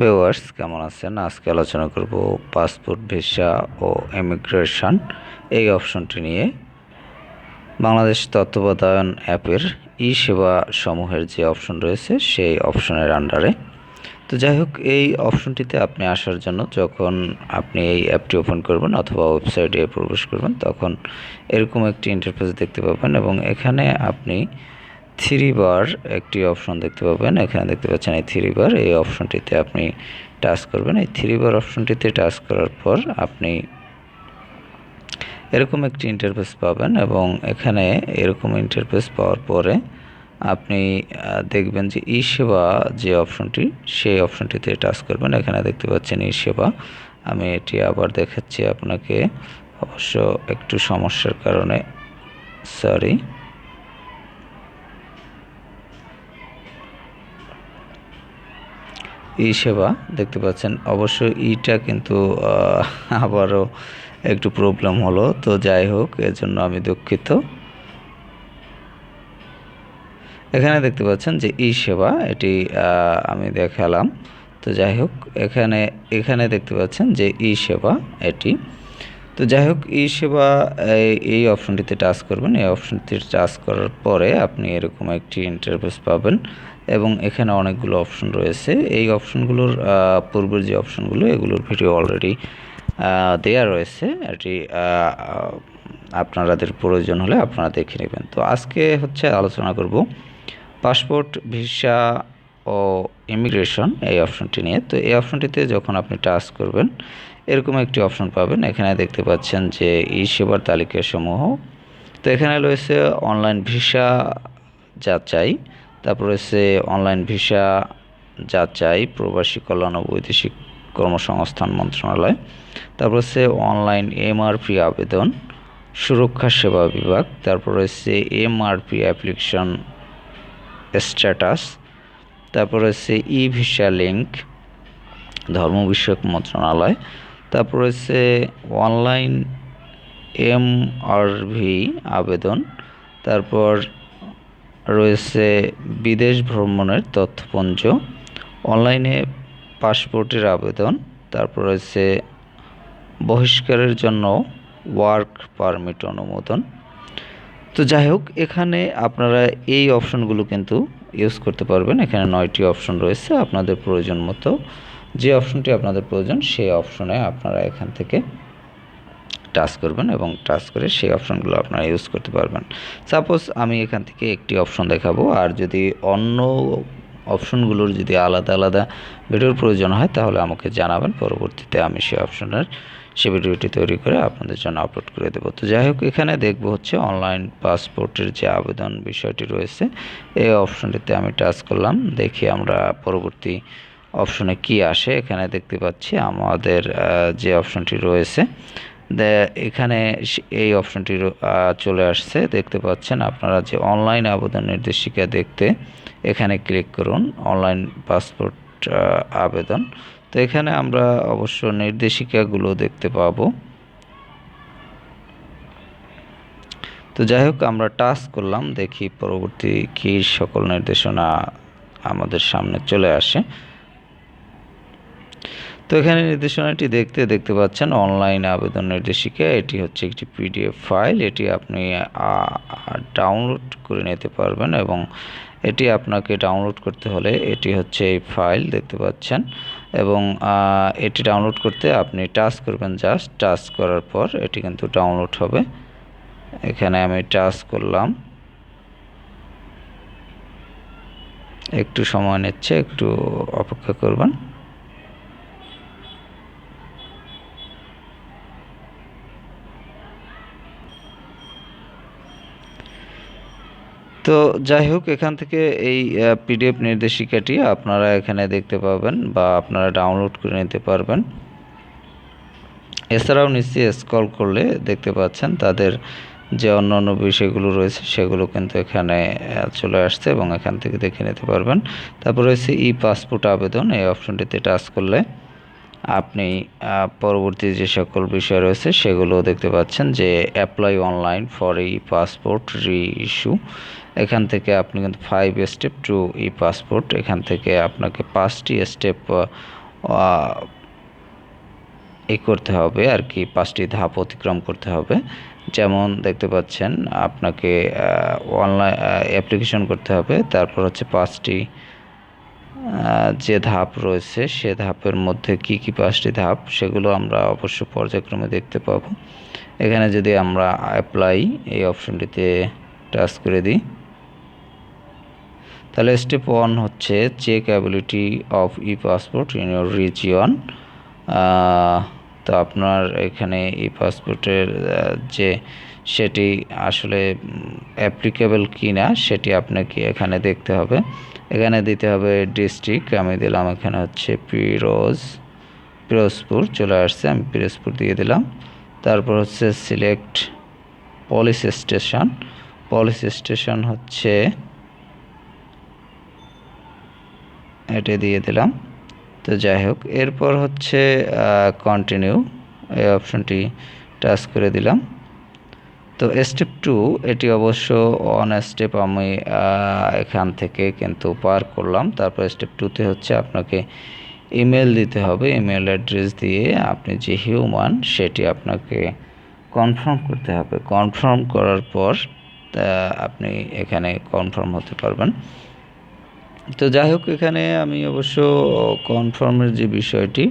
Viewers কেমন আছেন? আজকে আলোচনা করব পাসপোর্ট, ভিসা ও ইমিগ্রেশন এই অপশনটি নিয়ে বাংলাদেশ তত্ত্বাবধায়ন অ্যাপের ই সেবা সমূহের যে অপশন রয়েছে, সেই অপশনের আন্ডারে তো যাই হোক, এই অপশনটিতে আপনি আসার জন্য যখন আপনি এই অ্যাপটি ওপেন করবেন অথবা ওয়েবসাইটে প্রবেশ করবেন, তখন এরকম একটি ইন্টারফেস দেখতে পাবেন এবং এখানে আপনি থ্রি বার একটি অপশন দেখতে পাবেন। এখানে দেখতে পাচ্ছেন এই থ্রি বার এই অপশনটিতে আপনি টাচ করবেন। এই থ্রি বার অপশনটিতে টাচ করার পর আপনি এরকম একটি ইন্টারফেস পাবেন এবং এখানে এরকম ইন্টারফেস পাওয়ার পরে আপনি দেখবেন যে ই সেবা যে অপশনটি, সেই অপশনটিতে টাচ করবেন। এখানে দেখতে পাচ্ছেন ই সেবা আমি এটি আবার দেখাচ্ছি আপনাকে। অবশ্য একটু সমস্যার কারণে সরি ই সেবা দেখতে পাচ্ছেন। অবশ্য ইটা কিন্তু আবারও একটু প্রবলেম হলো। তো যাই হোক, এর জন্য আমি দুঃখিত। এখানে দেখতে পাচ্ছেন যে ই সেবা, এটি আমি দেখালাম। তো যাই হোক, এখানে এখানে দেখতে পাচ্ছেন যে ই সেবা, এটি। তো যাই হোক, ই সেবা, এই অপশনটিতে টাচ করবেন। এই অপশনটিতে টাচ করার পরে আপনি এরকম একটি ইন্টারফেস পাবেন। এবং এখানে অনেকগুলো অপশন রয়েছে। এই অপশনগুলোর পূর্বের যে অপশনগুলো এগুলোর ভিডিও অলরেডি দেয়া রয়েছে। এটি আপনারাদের প্রয়োজন হলে আপনারা দেখে নেবেন। তো আজকে হচ্ছে আলোচনা করব পাসপোর্ট, ভিসা ও ইমিগ্রেশন এই অপশনটি নিয়ে। তো এই অপশনটিতে যখন আপনি টাচ করবেন, এরকম একটি অপশন পাবেন। এখানে দেখতে পাচ্ছেন যে ই সেবার তালিকা সমূহ তো এখানে রয়েছে অনলাইন ভিসা যাচাই। তারপর রয়েছে অনলাইন ভিসা যাচাই, প্রবাসী কল্যাণ ও বৈদেশিক কর্মসংস্থান মন্ত্রণালয়। তারপর হচ্ছে অনলাইন এমআরপি আবেদন, সুরক্ষা সেবা বিভাগ। তারপর রয়েছে এমআরপি অ্যাপ্লিকেশন স্ট্যাটাস। তারপর রয়েছে ই ভিসা লিঙ্ক ধর্ম বিষয়ক মন্ত্রণালয়। তারপর রয়েছে অনলাইন এমআরভি আবেদন। তারপর রয়েছে বিদেশ ভ্রমণের তথ্যপুঞ্জ, অনলাইনে পাসপোর্টের আবেদন, তারপর রয়েছে বহিষ্কারের জন্য ওয়ার্ক পারমিট অনুমোদন। তো যাই হোক, এখানে আপনারা এই অপশনগুলো কিন্তু ইউজ করতে পারবেন। এখানে নয়টি অপশন রয়েছে আপনাদের প্রয়োজন মতো। যে অপশনটি আপনাদের প্রয়োজন, সেই অপশনে আপনারা এখান থেকে টাচ করবেন এবং টাচ করে সেই অপশনগুলো আপনারা ইউজ করতে পারবেন। সাপোজ আমি এখান থেকে একটি অপশন দেখাবো, আর যদি অন্য অপশনগুলোর যদি আলাদা আলাদা ভিডিওর প্রয়োজন হয়, তাহলে আমাকে জানাবেন, পরবর্তীতে আমি সেই অপশনের সে ভিডিওটি তৈরি করে আপনাদের জন্য আপলোড করে দেবো। তো যাই হোক, এখানে দেখব হচ্ছে অনলাইন পাসপোর্টের যে আবেদন বিষয়টি রয়েছে, এই অপশনটিতে আমি টাচ করলাম। দেখি আমরা পরবর্তী অপশনে কি আসে। এখানে দেখতে পাচ্ছি আমাদের যে অপশনটি রয়েছে এখানে এই অপশনটি চলে আসছে। দেখতে পাচ্ছেন আপনারা যে অনলাইন আবেদন নির্দেশিকা দেখতে এখানে ক্লিক করুন অনলাইন পাসপোর্ট আবেদন। তো এখানে আমরা অবশ্য নির্দেশিকাগুলো দেখতে পাবো। তো যাই হোক, আমরা টাচ করলাম, দেখি পরবর্তী কী সকল নির্দেশনা আমাদের সামনে চলে আসে। তো এখানে নির্দেশনাটি দেখতে দেখতে পাচ্ছেন অনলাইন আবেদন নির্দেশিকা এটি হচ্ছে একটি পিডিএফ ফাইল। এটি আপনি ডাউনলোড করে নিতে পারবেন এবং এটি আপনাকে ডাউনলোড করতে হলে এটি হচ্ছে এই ফাইল দেখতে পাচ্ছেন এবং এটি ডাউনলোড করতে আপনি টাচ করবেন জাস্ট। টাচ করার পর এটি কিন্তু ডাউনলোড হবে। এখানে আমি টাচ করলাম। একটু সময় নিচ্ছে, একটু অপেক্ষা করবেন। তো যাই হোক, এখান থেকে এই পিডিএফ নির্দেশিকাটি আপনারা এখানে দেখতে পাবেন বা আপনারা ডাউনলোড করে নিতে পারবেন। এছাড়াও নিশ্চয়ই স্কল করলে দেখতে পাচ্ছেন তাদের যে অন্য অন্য বিষয়গুলো রয়েছে, সেগুলো কিন্তু এখানে চলে আসছে এবং এখান থেকে দেখে নিতে পারবেন। তারপর রয়েছে ই পাসপোর্ট আবেদন, এই অপশনটিতে টাচ করলে আপনি পরবর্তী যে সকল বিষয় রয়েছে, সেগুলো দেখতে পাচ্ছেন যে apply online for e passport reissue এখান থেকে আপনি কিন্তু five step to e passport এখান থেকে আপনাকে পাঁচটি স্টেপ এ করতে হবে আর কি, পাঁচটি ধাপ অতিক্রম করতে হবে। যেমন দেখতে পাচ্ছেন, আপনাকে অনলাইন অ্যাপ্লিকেশন করতে হবে। তারপর হচ্ছে পাঁচটি যে ধাপ রয়েছে, সে ধাপের মধ্যে কি কি পাঁচটি ধাপ, সেগুলো আমরা অবশ্য পর্যায়ক্রমে দেখতে পাব। এখানে যদি আমরা অ্যাপ্লাই এই অপশনটিতে টাচ করে দিই। তাহলে স্টেপ ওয়ান হচ্ছে check ability of e passport in your region তো আপনার এখানে ই পাসপোর্টের যে সেটি আসলে অ্যাপ্লিকেবল কি না সেটি আপনাকে এখানে দেখতে হবে। এখানে দিতে হবে ডিস্ট্রিক্ট আমি দিলাম এখানে হচ্ছে পিরোজ, পিরোজপুর চলে আসছে, আমি পিরোজপুর দিয়ে দিলাম। তারপর হচ্ছে select police station police station হচ্ছে এটা দিয়ে দিলাম। তো যাই হোক, এরপর হচ্ছে কন্টিনিউ এই অপশনটি টাচ করে দিলাম। তো স্টেপ টু এটি অবশ্য অন স্টেপ আমি এখান থেকে কিন্তু পার করলাম। তারপর স্টেপ টুতে হচ্ছে আপনাকে ইমেল দিতে হবে। ইমেল অ্যাড্রেস দিয়ে আপনি যে হিউমান সেটি আপনাকে কনফার্ম করতে হবে। কনফার্ম করার পর আপনি এখানে কনফার্ম হতে পারবেন। তো যাই হোক, এখানে আমি অবশ্য কনফার্মের যে বিষয়টি,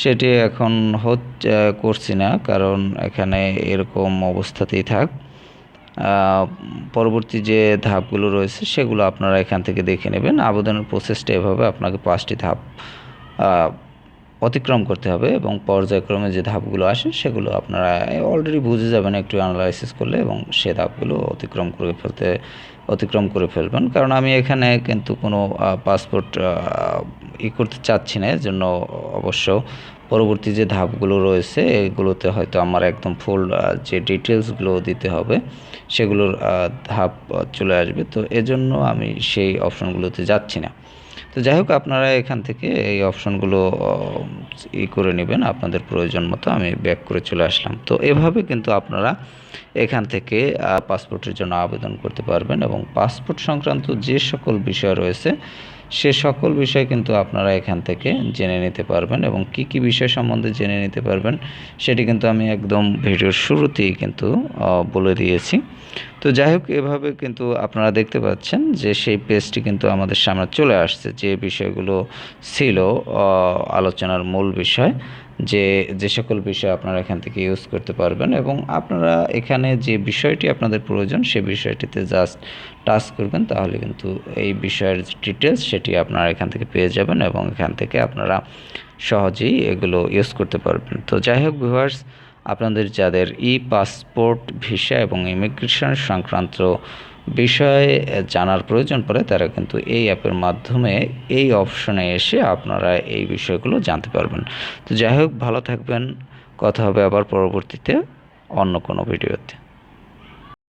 সেটি এখন হচ্ছে করছি না, কারণ এখানে এরকম অবস্থাতেই থাক। পরবর্তী যে ধাপগুলো রয়েছে, সেগুলো আপনারা এখান থেকে দেখে নেবেন। আবেদনের প্রসেসটা এভাবে আপনাকে পাঁচটি ধাপ অতিক্রম করতে হবে এবং পর্যায়ক্রমে যে ধাপগুলো আসে সেগুলো আপনারা অলরেডি বুঝে যাবেন, একটু অ্যানালাইসিস করলে এবং সে ধাপগুলো অতিক্রম করে ফেলতে, অতিক্রম করে ফেলবেন। কারণ আমি এখানে কিন্তু কোনো পাসপোর্ট ই করতে চাচ্ছি না এর জন্য অবশ্য পরবর্তী যে ধাপগুলো রয়েছে, এগুলোতে হয়তো আমার একদম ফুল যে ডিটেলসগুলো দিতে হবে, সেগুলোর ধাপ চলে আসবে। তো এজন্য আমি সেই অপশনগুলোতে যাচ্ছি না। তো যাই হোক, আপনারা এখান থেকে এই অপশনগুলো ই করে নেবেন। আপনাদের প্রয়োজন মতো আমি ব্যাক করে চলে আসলাম। তো এভাবে কিন্তু আপনারা এখান থেকে পাসপোর্টের জন্য আবেদন করতে পারবেন এবং পাসপোর্ট সংক্রান্ত যে সকল বিষয় রয়েছে সে সকল বিষয় কিন্তু আপনারা এখান থেকে জেনে নিতে পারবেন এবং কি কি বিষয় সম্বন্ধে জেনে নিতে পারবেন সেটি কিন্তু আমি একদম ভিডিওর শুরুতেই কিন্তু বলে দিয়েছি। তো যাই হোক, এভাবে কিন্তু আপনারা দেখতে পাচ্ছেন যে সেই পেজটি কিন্তু আমাদের সামনে চলে আসছে যে বিষয়গুলো ছিল আলোচনার মূল বিষয়। যে যে সকল বিষয় আপনারা এখান থেকে ইউজ করতে পারবেন এবং আপনারা এখানে যে বিষয়টি আপনাদের প্রয়োজন, সে বিষয়টিতে জাস্ট টাচ করবেন, তাহলে কিন্তু এই বিষয়ের ডিটেলস সেটি আপনারা এখান থেকে পেয়ে যাবেন এবং এখান থেকে আপনারা সহজেই এগুলো ইউজ করতে পারবেন। তো যাই হোক ভিউয়ার্স আপনাদের যাদের ই পাসপোর্ট ভিসা এবং ইমিগ্রেশন সংক্রান্ত বিষয়ে জানার প্রয়োজন পড়ে, তারা কিন্তু এই অ্যাপের মাধ্যমে এই অপশনে এসে আপনারা এই বিষয়গুলো জানতে পারবেন। তো যাই হোক, ভালো থাকবেন। কথা হবে আবার পরবর্তীতে অন্য কোনো ভিডিওতে।